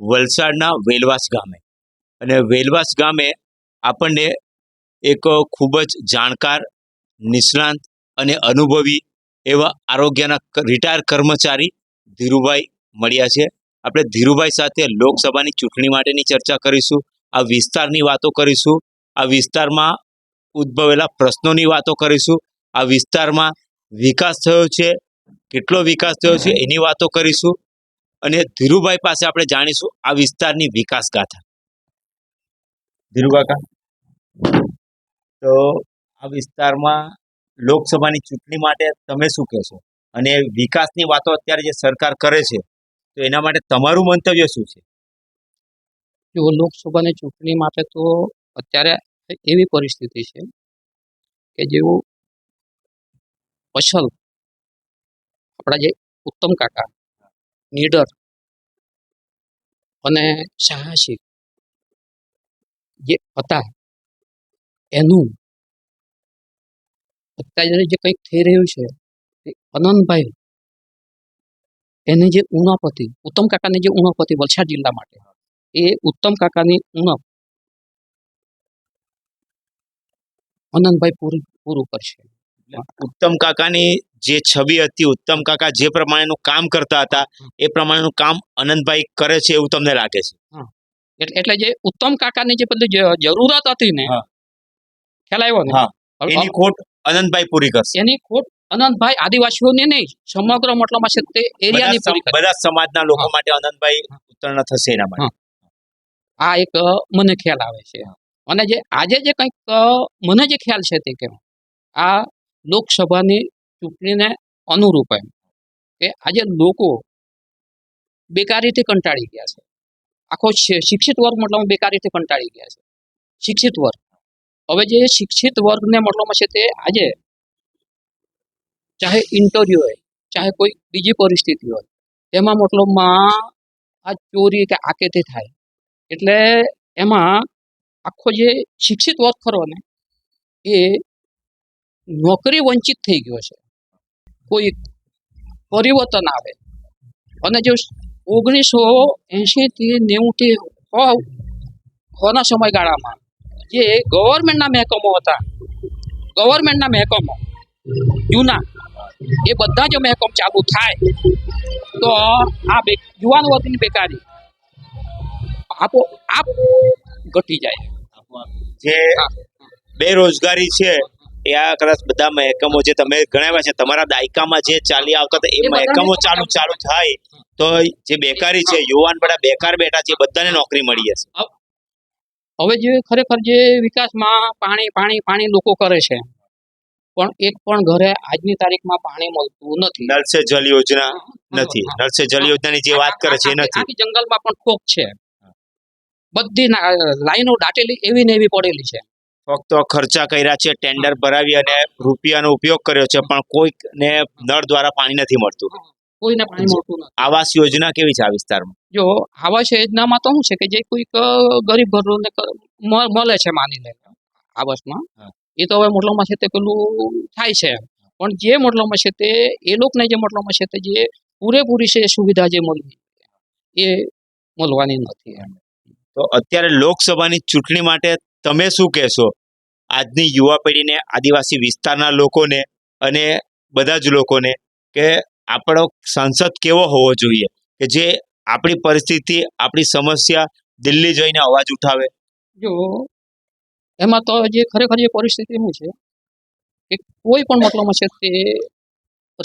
વલસાડના વેલવાસ ગામે. અને વેલવાસ ગામે આપણને એક ખૂબ જ જાણકાર, નિષ્ણાંત અને અનુભવી એવા આરોગ્યના રિટાયર કર્મચારી ધીરુભાઈ મળ્યા છે. આપણે ધીરુભાઈ સાથે લોકસભાની ચૂંટણી માટેની ચર્ચા કરીશું, આ વિસ્તારની વાતો કરીશું, આ વિસ્તારમાં ઉદ્ભવેલા પ્રશ્નોની વાતો કરીશું આ વિસ્તારમાં વિકાસ થયો છે. કેટલો વિકાસ થયો છે એની વાતો કરીશું અને ધીરુભાઈ પાસે આપણે જાણીશું આ વિસ્તારની વિકાસ ગાથા ધીરુકાકા. તો આ વિસ્તારમાં લોકસભાની ચૂંટણી માટે તમે શું કહેશો? અને વિકાસની વાતો અત્યારે જે સરકાર કરે છે, તો એના માટે તમારું મંતવ્ય શું છે? જો લોકસભાની ચૂંટણી માટે તો અત્યારે એવી પરિસ્થિતિ છે કે જેવું અસલ આપણા જે ઉત્તમ કાકા, નીડર અને સાહસિક જે હતા, એનું અત્યારે જે કંઈક થઈ રહ્યું છે અનંતભાઈ, એને જે ઉણાપતિ, ઉત્તમ કાકાની જે ઉણપ હતી વલસાડ જિલ્લા માટે, એ ઉત્તમ કાકાની ઉણપ અનંતભાઈ પૂરું પૂરું કરશે. ઉત્તમ કાકાની જે છબી હતી ઉત્તમ કાકા જે પ્રમાણેનું કામ કરતા હતા એ પ્રમાણેનું કામ અનંતભાઈ કરે છે એવું તમને લાગે છે? એટલે જે ઉત્તમ કાકાની જે બધી જરૂરત હતી ને. ખ્યાલ આવ્યો ને? એની ખોટ અનંતભાઈ પૂરી કરશે. એની ખોટ અનંતભાઈ આદિવાસીઓને નહીં સમગ્ર મતલબમાં છે તે એરિયાની પૂરી કરશે. બધા સમાજના લોકો માટે અનંતભાઈ ઉત્તરણ થશે એના માટે. આ એક મને ખ્યાલ આવે છે. અને જે આજે જે કંઈક મને જે ખ્યાલ છે તે કેમ આ લોકસભાની ચૂંટણીને અનુરૂપ એમ કે આજે લોકો બેકારીથી કંટાળી ગયા છે. આખો શિક્ષિત વર્ગ મતલબ બેકારીથી કંટાળી ગયા છે. શિક્ષિત વર્ગ. હવે જે શિક્ષિત વર્ગને મતલબમાં છે તે આજે ચાહે ઇન્ટરવ્યુ હોય, ચાહે કોઈ બીજી પરિસ્થિતિ હોય, એમાં મતલબમાં આ ચોરી કે આકેતી થાય. એટલે એમાં આખો જે શિક્ષિત વર્ગ ખરો ને, એ નોકરી વંચિત થઈ ગયો છે. કોઈ પરિવર્તન આવે. અને જો ઓગણીસો એંશીથી નેવુંથી હોના સમયગાળામાં જે ગવર્મેન્ટના મહેકમો હતા, ગવર્મેન્ટના મહેકમો, જૂના, એ બધા જ મહેકમ ચાલુ થાય, તો આ બે યુવાન વર્ગની બેકારી આપો, આપ ઘટી જાય. જે બેરોજગારી છે એ આ કદાચ બધા મહેકમો જે તમે ગણાવ્યા છે તમારા દાયકામાં જે ચાલી આવતા હતા એ મહેકમો ચાલુ ચાલુ થાય. તો જે બેકારી છે યુવાન બધા બેકાર બેઠા છે બધાને નોકરી મળી જશે હવે જે ખરેખર જે વિકાસમાં પાણી પાણી પાણી લોકો કરે છે પણ એક પણ ઘરે આજની તારીખમાં પાણી મળતું નથી. નળ સે જલ યોજના નથી. નળ સે જલ યોજનાની જે વાત કરે છે એ નથી. જંગલમાં પણ ખોખ છે. બધી લાઈનો દાટેલી એવી ને એવી પડેલી છે. ફક્ત ખર્ચા કર્યા છે ટેન્ડર ભરાવી અને રૂપિયાનો ઉપયોગ કર્યો છે પણ કોઈકને નળ દ્વારા પાણી નથી મળતું. કોઈને પાણી મળતું નથી. આવાસ યોજના કેવી છે આ વિસ્તારમાં? જો આવાસ યોજનામાં તો શું છે કે જે કોઈક ગરીબ ઘરોને મળે છે માની લે. આવાસમાં. એ તો હવે મોટલામાં છે તે પેલું થાય છે. પણ જે મોટલામાં છે તે એ લોકોને જે મોટલામાં છે તે જે પૂરેપૂરી છે સુવિધા જે મળવી એ મળવાની નથી એમ. તો અત્યારે લોકસભાની ચૂંટણી માટે તમે શું કહેશો? આજની યુવા પેઢીને, આદિવાસી વિસ્તારના લોકોને અને બધા જ લોકોને કે આપણો સંસદ કેવો હોવો જોઈએ? કે જે આપણી પરિસ્થિતિ, આપણી સમસ્યા દિલ્હી જઈને અવાજ ઉઠાવે? જો, એમાં તો જે ખરેખર જે પરિસ્થિતિ શું છે કે કોઈ પણ મતલબમાં છે તે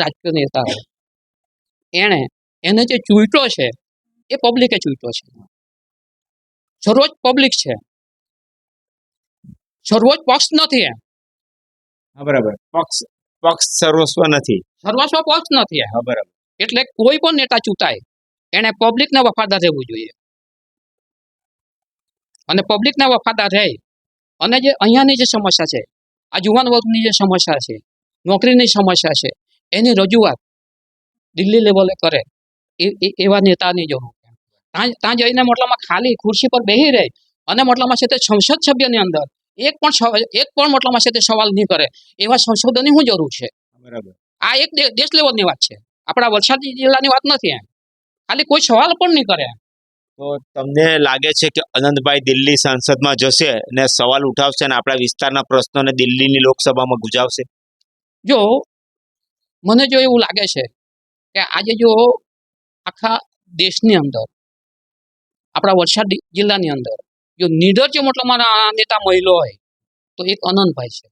રાજકીય નેતા હોય. એણે, એને જે ચૂંટ્યો છે, એ પબ્લિકે ચૂંટ્યો છે. સર્વોચ્ચ પબ્લિક છે. સર્વોચ્ચ પક્ષ નથી એમ. બરાબર. પક્ષ પક્ષ સર્વસ્વ નથી. સર્વસ્વ પક્ષ નથી હા બરાબર. એટલે કોઈ પણ નેતા ચૂંટાય એને પબ્લિકને વફાદાર રહેવું જોઈએ. અને પબ્લિકને વફાદાર રહે. અને જે અહીંયાની જે સમસ્યા છે આ યુવાન વર્ગની જે સમસ્યા છે નોકરીની સમસ્યા છે એની રજૂઆત દિલ્હી લેવલે કરે એ- એવા નેતાની જરૂર ત્યાં ત્યાં જઈને મતલબમાં ખાલી ખુરશી પર બેસી રહે અને મતલબમાં છે તે સંસદ સભ્યની અંદર એક પણ એક પણ મોટલામાં છે તે સવાલ નહીં કરે. એવા સંશોધનની શું જરૂર છે? બરાબર. આ એક દેશ લેવલની વાત છે. આપણા વલસાડ જિલ્લાની વાત નથી એમ. ખાલી કોઈ સવાલ પણ નહીં કરે તો તમને લાગે છે કે અનંતભાઈ દિલ્હી સંસદમાં જશે અને સવાલ ઉઠાવશે અને આપણા વિસ્તારના પ્રશ્નોને દિલ્હીની લોકસભામાં ગુજાવશે? જો મને જો એવું લાગે છે કે આજે જો આખા દેશની અંદર આપણા વલસાડ જિલ્લાની અંદર જો નીડર છે મારા નેતા મહિલો હોય તો એક અનંતભાઈ છે.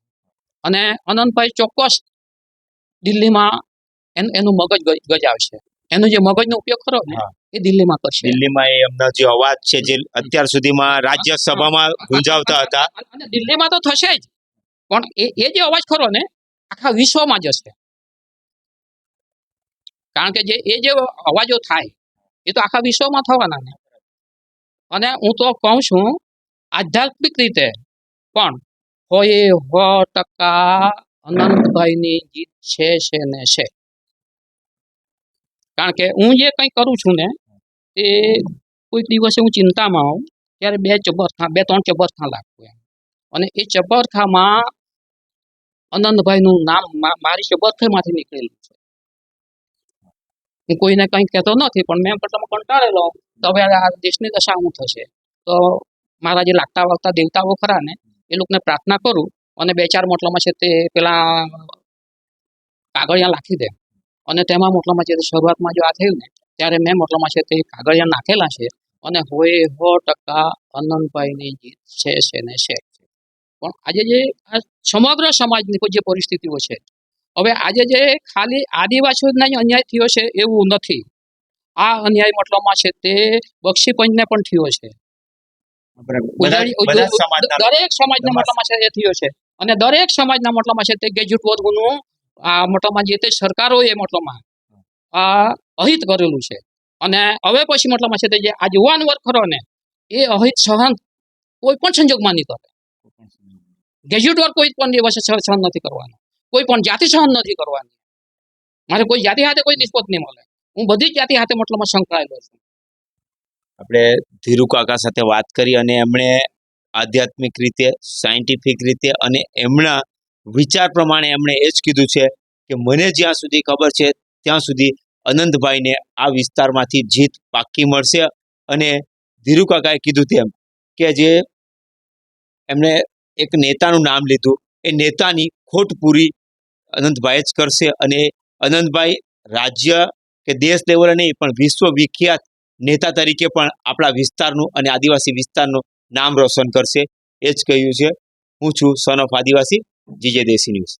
અને અનંતભાઈ ચોક્કસ દિલ્હીમાં એન- એનું મગજ ગજાવશે. એનો જે મગજનો ઉપયોગ કરો ને એ દિલ્હીમાં કરશે. દિલ્હીમાં એ એમનો જે અવાજ છે જે અત્યાર સુધીમાં રાજ્યસભામાં ગુંજાવતા હતા. અને દિલ્હીમાં તો થશે જ. પણ એ એ જે અવાજ ખરો ને આખા વિશ્વમાં જશે. કારણ કે જે એ જે અવાજો થાય એ તો આખા વિશ્વમાં થવાના ને. અને હું તો કહું છું, આધ્યાત્મિક રીતે પણ હોય હો ટકા અનંતભાઈની જીત છે છે ને છે. કારણ કે હું જે કંઈ કરું છું ને, એ કોઈક દિવસે હું ચિંતામાં હોઉં, ત્યારે બે ચબરખા બે, ત્રણ ચબરખા લાગતું એમ. અને એ ચબરખામાં અનંતભાઈનું નામ મારી ચબરખામાંથી નીકળેલું છે. હું કોઈને કંઈ કહેતો નથી, પણ મેં પણ તમે કંટાળેલો તો હવે આ દેશની દશા શું થશે? તો મારા જે લાગતા વાગતા દેવતાઓ ખરા ને, એ લોકોને પ્રાર્થના કરું અને બે ચાર મોટલામાં છે તે પેલા કાગળિયા નાખી દે. અને તેમાં મોટલામાં છે શરૂઆતમાં જો આ થયું ને, ત્યારે મેં મોટલામાં છે તે કાગળિયા નાખેલા છે અને હોય સો ટકા અનંતભાઈની જીત છે છે ને છે. પણ આજે જે આ સમગ્ર સમાજની જે પરિસ્થિતિઓ છે, હવે આજે જે ખાલી આદિવાસીઓના જ અન્યાય થયો છે એવું નથી. આ અન્યાય મતલબમાં છે તે બક્ષીપંચને પણ થયો છે. દરેક સમાજના મતલબમાં છે એ થયો છે. અને દરેક સમાજના મતલબમાં છે તે ગેજ્યુટ વર્ગનું આ મતલબમાં જે તે સરકારોએ મતલબમાં આ અહિત કરેલું છે. અને હવે પછી મતલબમાં છે તે જે આ યુવાન વર્ગ ખરો ને એ અહિત સહન કોઈ પણ સંજોગમાં નહીં કરે. ગેજ્યુટ વર્ગ કોઈ પણ દિવસે સહ- સહન નથી કરવાનો. કોઈ પણ જાતિ સહન નથી કરવાની. મારે કોઈ જાતિ સાથે કોઈ નિષ્પત નહીં મળે. હું બધી જાતિ સાથે મતલબમાં સંકળાયેલો છું. આપણે ધીરુ કાકા સાથે વાત કરી અને એમણે આધ્યાત્મિક રીતે, સાયન્ટિફિક રીતે અને એમના વિચાર પ્રમાણે એમણે એ જ કીધું છે કે મને જ્યાં સુધી ખબર છે ત્યાં સુધી અનંતભાઈને આ વિસ્તારમાંથી જીત પાક્કી મળશે અને ધીરુ કાકાએ કીધું તેમ કે જે એમણે એક નેતાનું નામ લીધું, એ નેતાની ખોટ પૂરી અનંતભાઈ જ કરશે અને અનંતભાઈ રાજ્ય કે દેશ લેવલે નહીં, પણ વિશ્વ વિખ્યાત નેતા તરીકે પણ આપણા વિસ્તારનું અને આદિવાસી વિસ્તારનું નામ રોશન કરશે. એ જ કહ્યું છે. હું છું son of Adivasi, GJ Desi news